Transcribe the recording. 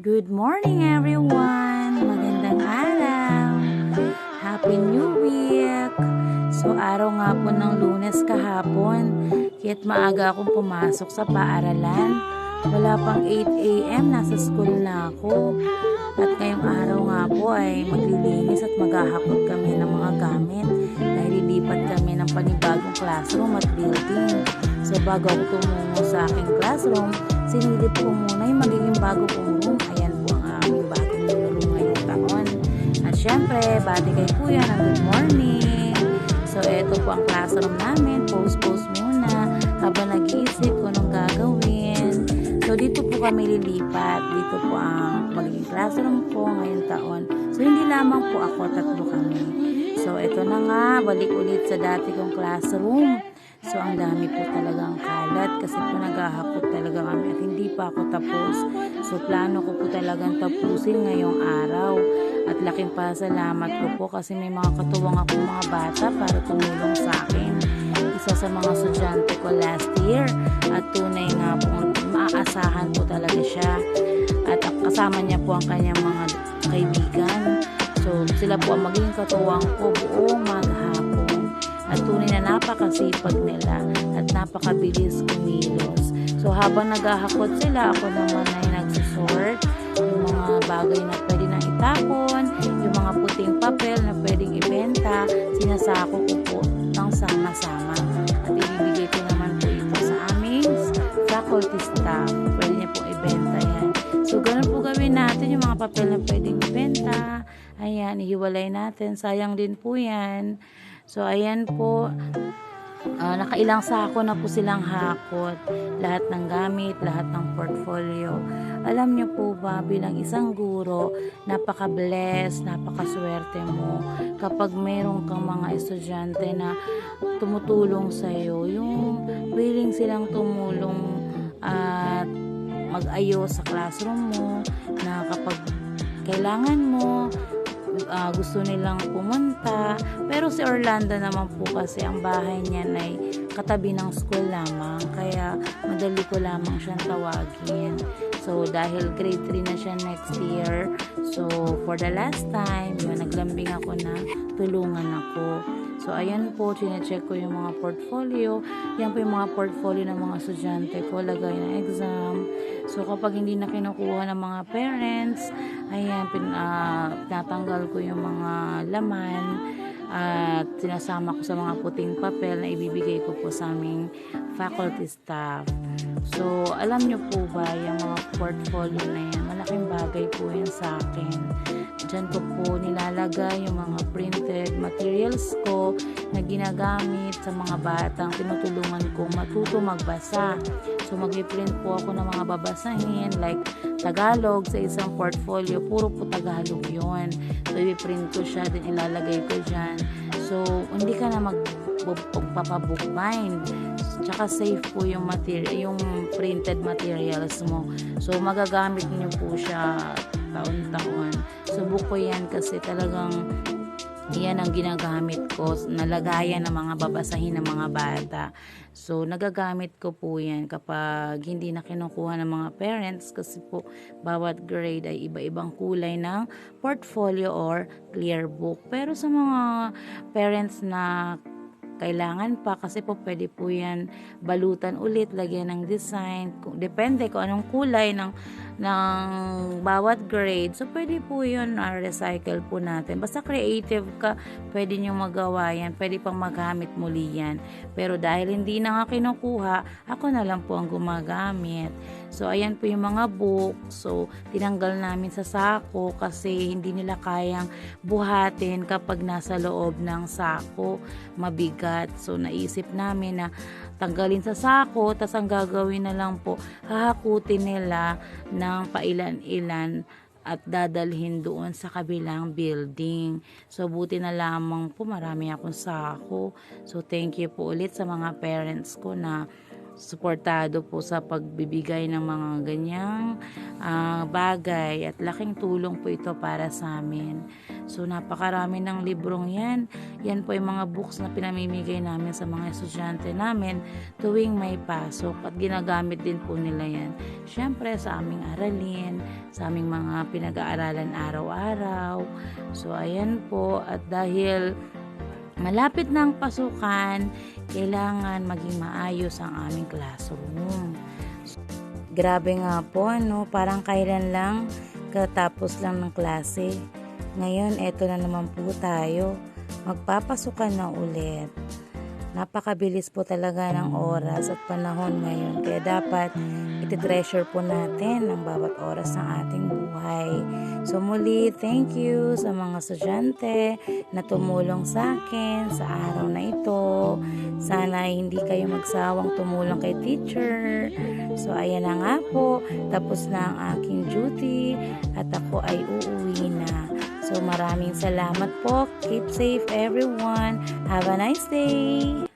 Good morning everyone! Magandang araw! Happy New Week! So araw nga po ng lunes kahapon, kaya't maaga akong pumasok sa paaralan. Wala pang 8 a.m. nasa school na ako. At ngayong araw nga po ay maglilinis at maghahakot kami ng mga gamit dahil lilipat kami ng panibagong classroom at building. So bago ako tumungo sa aking classroom, sinilip ko muna yung magiging bago kong room. Ayan po ang aming bagong room ngayong taon. At syempre, bati kay Kuya ng good morning. So eto po ang classroom namin. Post-post muna habang nag-iisip kung anong gagawin. So dito po kami lilipat. Dito po ang magiging classroom ko ngayong taon. So hindi lamang po ako, tatlo kami. So eto na nga, balik ulit sa dati kong classroom. So, ang dami po talagang kalat kasi po naghahakot talaga kami at hindi pa ako tapos. So, plano ko po talagang tapusin ngayong araw. At laking pasalamat ko po kasi may mga katuwang akong mga bata para tumulong sa akin. Isa sa mga estudyante ko last year at tunay nga po maaasahan po talaga siya. At kasama niya po ang kanyang mga kaibigan. So, sila po ang magiging katuwang ko buong maghapon at tunay na napakasipag nila at napakabilis kumilos. So habang naghahakot sila, ako naman ay nagsusort yung mga bagay na pwede nang itapon, yung mga puting papel na pwedeng ibenta, sinasako ko po ng sama-sama. At ibibigay ko naman po ito sa aming faculty staff. Pwede niya po ibenta yan. So ganun po gawin natin yung mga papel na pwedeng ibenta. Ayan, ihiwalay natin. Sayang din po yan. So, ayan po. Uh, nakailang sako na po silang hakot. Lahat ng gamit, lahat ng portfolio. Alam niyo po ba, bilang isang guro, napaka-bless, napaka-swerte mo kapag mayroon kang mga estudyante na tumutulong sa iyo. Yung willing silang tumulong at mag-ayos sa classroom mo na kapag kailangan mo, uh, gusto nilang pumunta. Pero si Orlando naman po kasi ang bahay niya ay katabi ng school lamang. Kaya madali ko lamang siyang tawagin. So, dahil grade 3 na siya next year, so, for the last time, yun, naglambing ako na tulungan ako. So, ayan po, chinecheck ko yung mga portfolio. Yan po yung mga portfolio ng mga estudyante ko, lagay ng exam. So, kapag hindi na kinukuha ng mga parents, ayan, pin, uh, natanggal ko yung mga laman at sinasama ko sa mga puting papel na ibibigay ko po sa aming faculty staff. So, alam nyo po ba yung mga portfolio na yan, malaking bagay po yan sa akin. Diyan ko po nilalagay yung mga printed materials ko na ginagamit sa mga batang tinutulungan kong matuto magbasa. So, mag-print po ako ng mga babasahin like Tagalog sa isang portfolio. Puro po Tagalog yon So, i-print ko siya, din ilalagay ko dyan. So, hindi ka na mag papabookbind. Tsaka safe po yung material, yung printed materials mo. So, magagamit niyo po siya taon-taon. Subok ko yan kasi talagang yan ang ginagamit ko, nalagayan ng mga babasahin ng mga bata. So, nagagamit ko po yan kapag hindi na kinukuha ng mga parents kasi po bawat grade ay iba-ibang kulay ng portfolio or clear book. Pero sa mga parents na kailangan pa kasi po pwede po yan balutan ulit, lagyan ng design, depende kung anong kulay ng ng bawat grade. So, pwede po yun na recycle po natin. Basta creative ka, pwede nyo magawa yan. Pwede pang magamit muli yan. Pero dahil hindi na nga kinukuha, ako na lang po ang gumagamit. So, ayan po yung mga book. So, tinanggal namin sa sako kasi hindi nila kayang buhatin kapag nasa loob ng sako. Mabigat. So, naisip namin na tanggalin sa sako, tas ang gagawin na lang po, hahakutin nila ng pailan-ilan at dadalhin doon sa kabilang building. So, buti na lamang po marami akong sako. So, thank you po ulit sa mga parents ko na suportado po sa pagbibigay ng mga ganyang ah, bagay at laking tulong po ito para sa amin. So napakarami ng librong yan. Yan po yung mga books na pinamimigay namin sa mga estudyante namin tuwing may pasok at ginagamit din po nila yan. Siyempre sa aming aralin, sa aming mga pinag-aaralan araw-araw. So ayan po at dahil malapit na ang pasukan, kailangan maging maayos ang aming classroom. Grabe nga po, no? Parang kailan lang katapos lang ng klase. Ngayon, eto na naman po tayo. Magpapasukan na ulit. Napakabilis po talaga ng oras at panahon ngayon. Kaya dapat iti-treasure po natin ang bawat oras ng ating buhay. So muli, thank you sa mga estudyante na tumulong sa akin sa araw na ito. Sana hindi kayo magsawang tumulong kay teacher. So ayan na nga po, tapos na ang aking duty at ako ay uuwi na. So maraming salamat po. Keep safe everyone. Have a nice day.